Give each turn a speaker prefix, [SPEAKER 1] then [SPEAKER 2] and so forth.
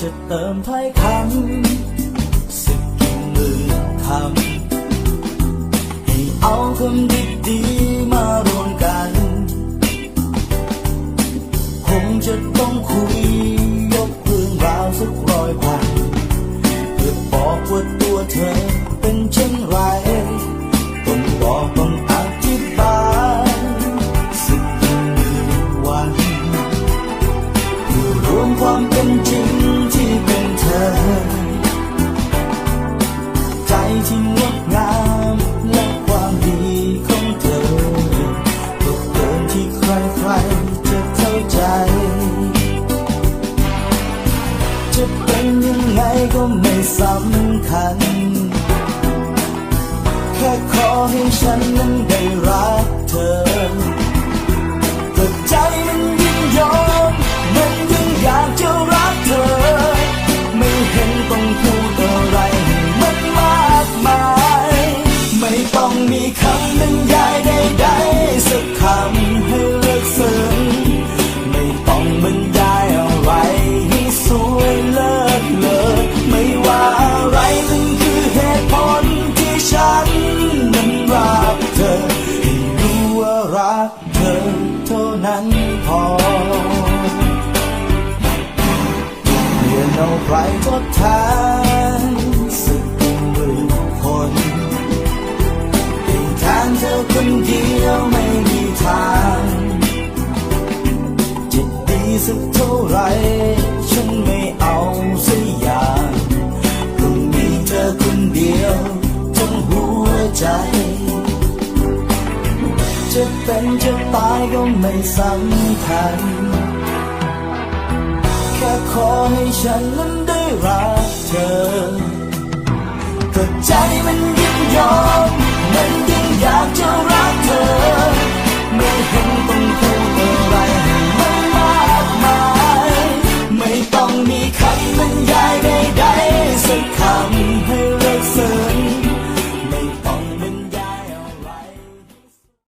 [SPEAKER 1] จะเติมถ้อยคำสักกี่หมื่นคำให้เอาคำดีๆมารวมกัน คงจะต้องคุยยกเรื่องราวสักร้อยพันเพื่อบอกว่าตัวเธอเป็นเช่นไรต้องบอกต้องอธิบายสักกี่หมื่นวันเพื่อรวมความเป็นจริง ก็ไม่สำคัญ แค่ขอให้ฉันนั้นได้รักเธอ พอเพื่อเอาใครทดแทนสักหมื่นคนให้แทนเธอคนเดียวไม่มีทางจะดีสักเท่าไรฉันไม่เอาสั จะเป็นจะตายก็ไม่สำคัญ แค่ขอให้ฉันนั้นได้รักเธอก็ใจมัน